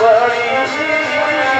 worries.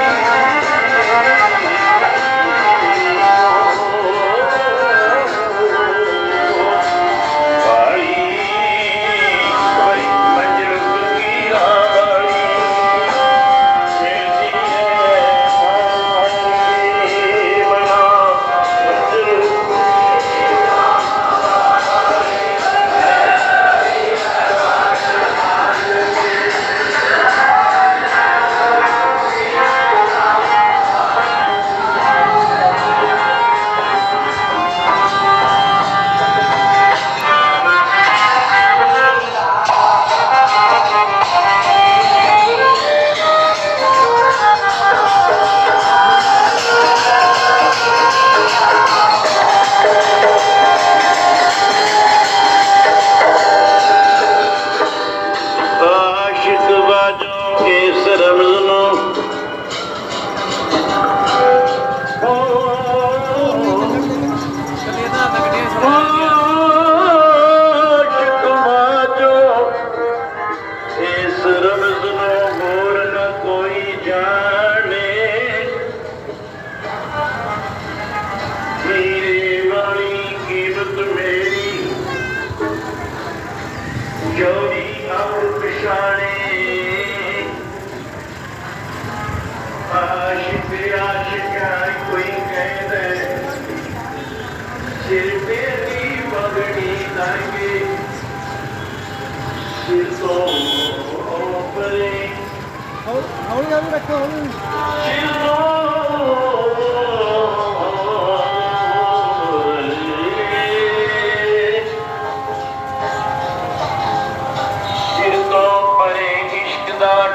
ਹੌਲੀ ਹੌਲੀ ਰੱਖੋ ਹੌਲੀ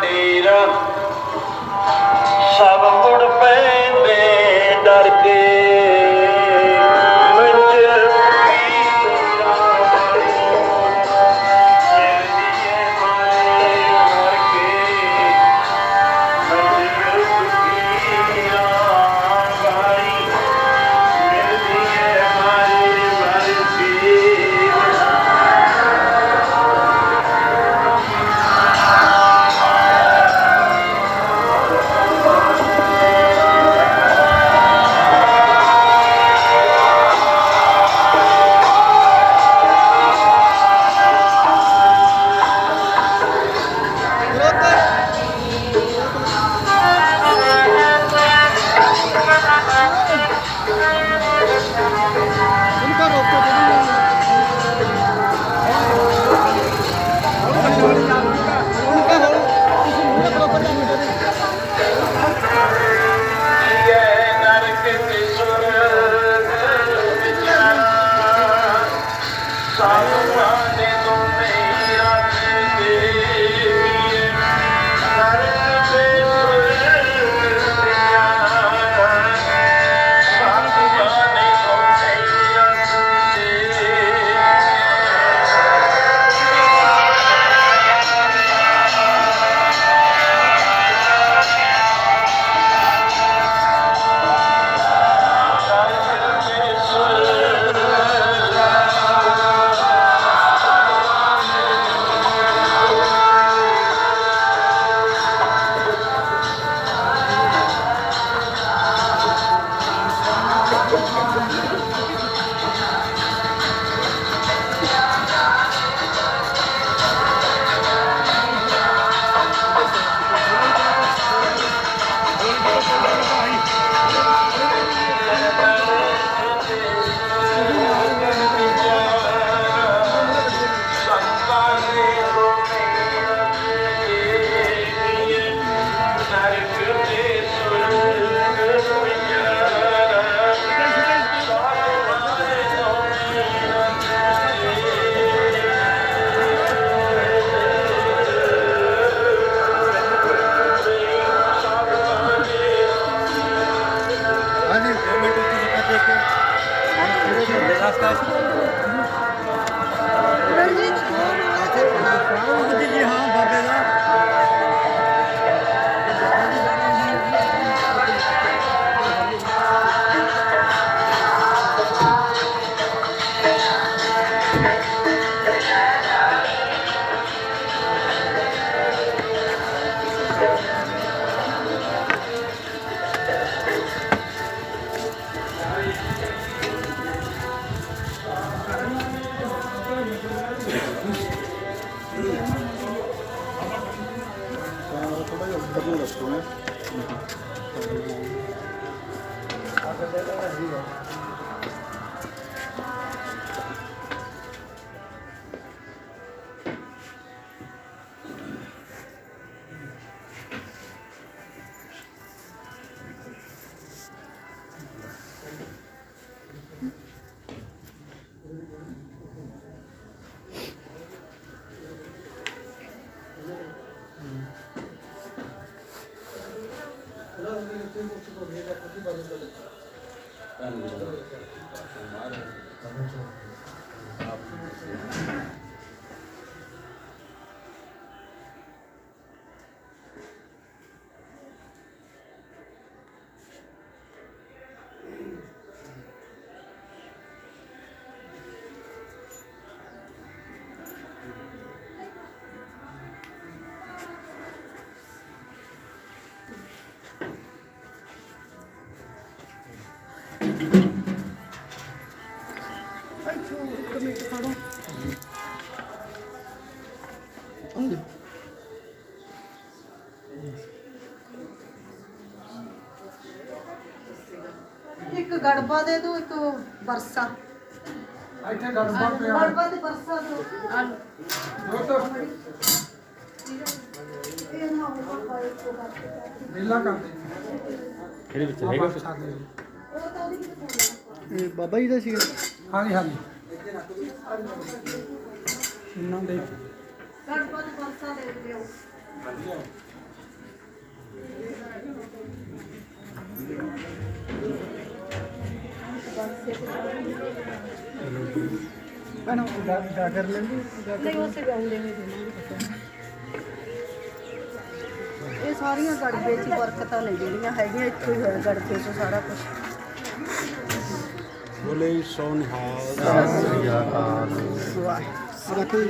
ਡੇਰਾ ਸਭ ਮੁੜ ਪੈਂਦੇ ਡਰ ਕੇ। 있다는 거죠. ਇੱਕ ਗੜਬਾ ਦੇ ਦੋ ਇੱਕ ਬਰਸਾ ਇੱਥੇ ਗੜਬੜ ਗੜਬਾ ਤੇ ਬਰਸਾ ਦੋ। ਇਹ ਨਾ ਹੋਵੇ ਪਾਏ ਕੋ ਬਾਤ ਨੀਲਾ ਕਰ ਦੇ। ਇਹਦੇ ਵਿੱਚ ਹੈਗਾ ਉਹ ਇਹ ਬਾਬਾ ਜੀ ਦਾ ਸੀਗਾ? ਹਾਂਜੀ ਹਾਂਜੀ। ਇਹਨਾਂ ਦੇ? ਨਹੀਂ ਉਸੇ ਗਾਉਂਦੇ ਹੋਏ ਦੇਵਾਂਗੇ ਇਹ ਸਾਰੀਆਂ ਗੜਬੇ ਚ ਬਰਕਤਾਂ ਨੇ ਜਿਹੜੀਆਂ ਹੈਗੀਆਂ ਇੱਥੋਂ ਹੀ ਹੋਇਆ ਗੜਬੇ ਤੋਂ ਸਾਰਾ ਕੁਝ ਬੋਲੇ ਸੋ ਨਿਹਾਲ ਰੱਖੀ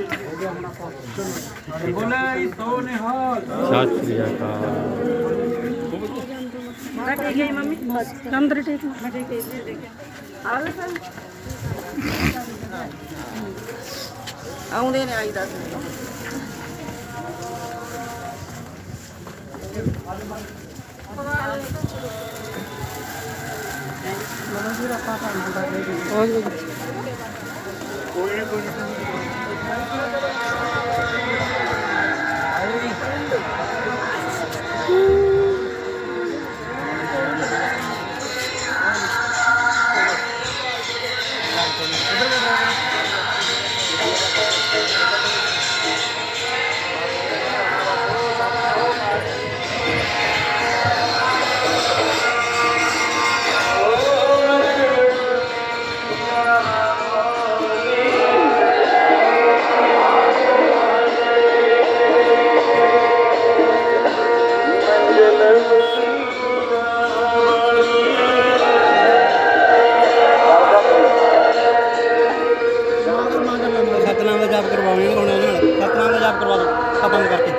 ਬੋਲੇ ਸੋ ਨਿਹਾਲ ਸਤਿ ਸ੍ਰੀ ਅਕਾਲ। ਠੀਕ ਹੈ ਮੰਮੀ। ਅੰਦਰ ਠੀਕ ਮੈਂ ਠੀਕ ਹੈ ਆ ਲੈ ਸਰ ਆਉਂਦੇ ਨੇ ਆਈ ਦੱਸ ਕੋਈ ਕੋਈ ਸਤਨਾਮ ਦਾ ਜਾਪ ਕਰਵਾਉਣੀ ਹੁਣ ਉਹਨਾਂ ਨਾਲ ਸਤਨਾਮ ਦਾ ਜਾਪ ਕਰਵਾ ਦਿਓ ਆ ਕਰਕੇ।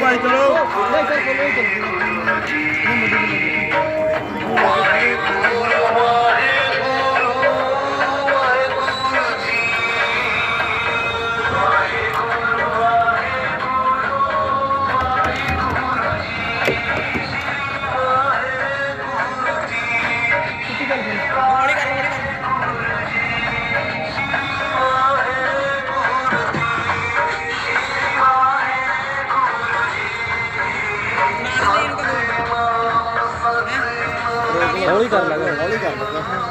ਵਾਹਿਗੁਰੂ ਸਤਨਾਮ ਚਲੋ ਚਲੋ ਚਲੋ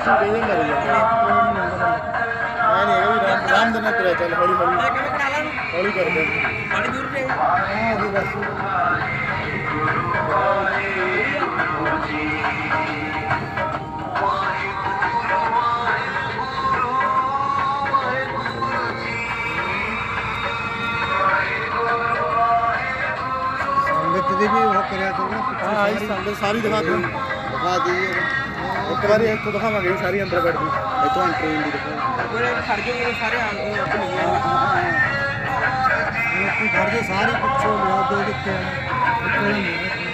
ਮੈਂ ਨਹੀਂ ਹੈਗਾ ਵੀ ਰਾਮ ਰਾਮ ਦੇ ਨਾਲ ਤੁਰਿਆ ਚੱਲ ਹੌਲੀ ਹੌਲੀ ਹੌਲੀ ਕਰ ਦੇ ਸੰਗਤ ਦੀ ਵੀ ਉਹ ਕਰਿਆ ਕਰੋ ਹਾਂ ਸੰਗਤ ਸਾਰੀ ਦਿਖਾ ਦੇ ਦਿਖਾ ਦੀ ਇੱਕ ਵਾਰੀ ਇੱਥੋਂ ਦਿਖਾਵਾਂਗੇ ਸਾਰੀ ਅੰਦਰ ਬੈਠ ਗਈ ਇੱਥੋਂ ਐਂਟਰੀ ਹੁੰਦੀ ਦਿਖਾਵਾਂਗੇ ਲੋਕੀ ਘਰ ਦੇ ਸਾਰੇ ਪਿੱਛੋਂ ਲਿਆ ਦੇ ਦਿੱਤੇ ਆ।